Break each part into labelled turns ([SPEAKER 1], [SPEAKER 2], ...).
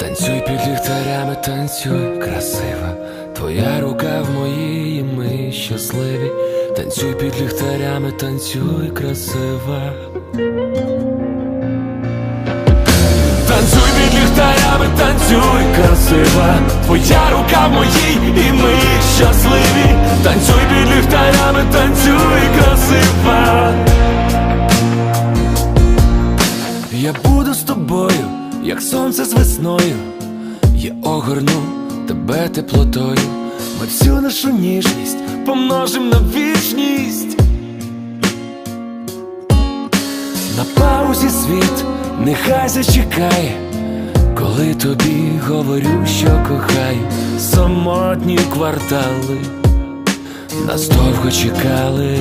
[SPEAKER 1] Танцюй під ліхтарями, танцюй, красива. Твоя рука в моїй, і ми щасливі. Танцюй під ліхтарями, танцюй, красива. Танцюй під ліхтарями, танцюй, красива. Твоя рука в моїй, і ми щасливі. Танцюй під ліхтарями, танцюй, красива. Весною. Я огорну тебе теплотою. Ми всю нашу ніжність помножим на вічність. На паузі світ нехай зачекає, коли тобі говорю, що кохаю, самотні квартали нас довго чекали.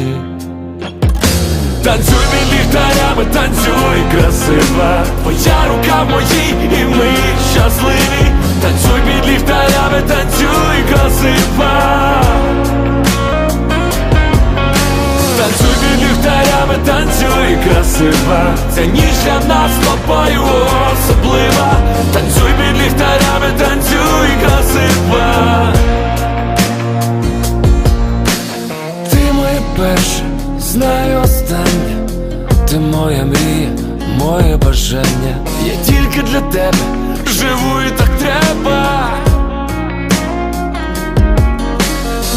[SPEAKER 1] Танцюй під ліхтарями, танцюй, красива Твоя рука в моїй, і ми щасливі. Танцюй під ліхтарями, танцюй, красива. Танцюй під ліхтарями, танцюй, красива. Ця ніч для нас з тобою особлива. Танцюй під ліхтарями, танцюй, красива. Ти моє перше, Ти моя мрія, моє бажання. Я тільки для тебе живу і так треба.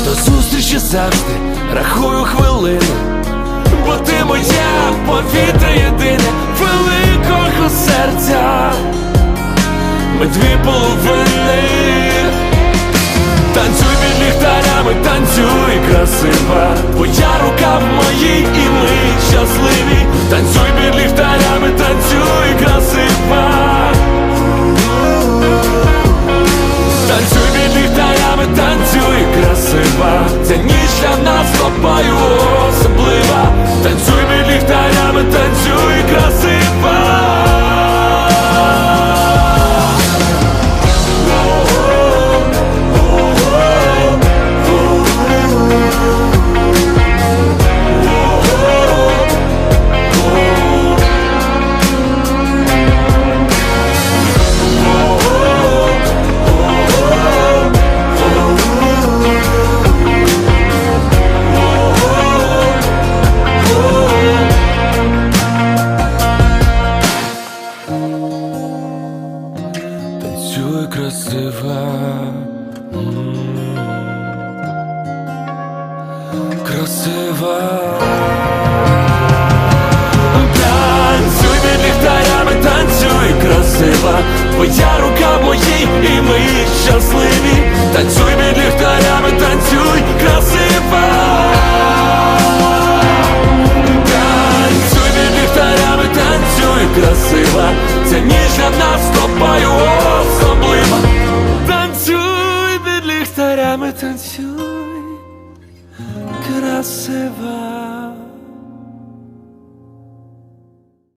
[SPEAKER 1] До зустрічі завжди рахую хвилини Бо ти моя повітря єдине великого серця. Ми дві половини. Танцюй під ліхтарями, танцюй, красива. Твоя рука в моїй, і ми щасливі танцюй, Ця ніч для нас тобою особлива Красива. Танцюй під ліхтарями, танцюй, красива Твоя рука в моїй, і ми щасливі. Танцюй під ліхтарями, танцюй, красива Танцюй під ліхтарями, танцюй, красива Ця ніч для нас тобою особлива Танцюй під ліхтарями, танцюй, красива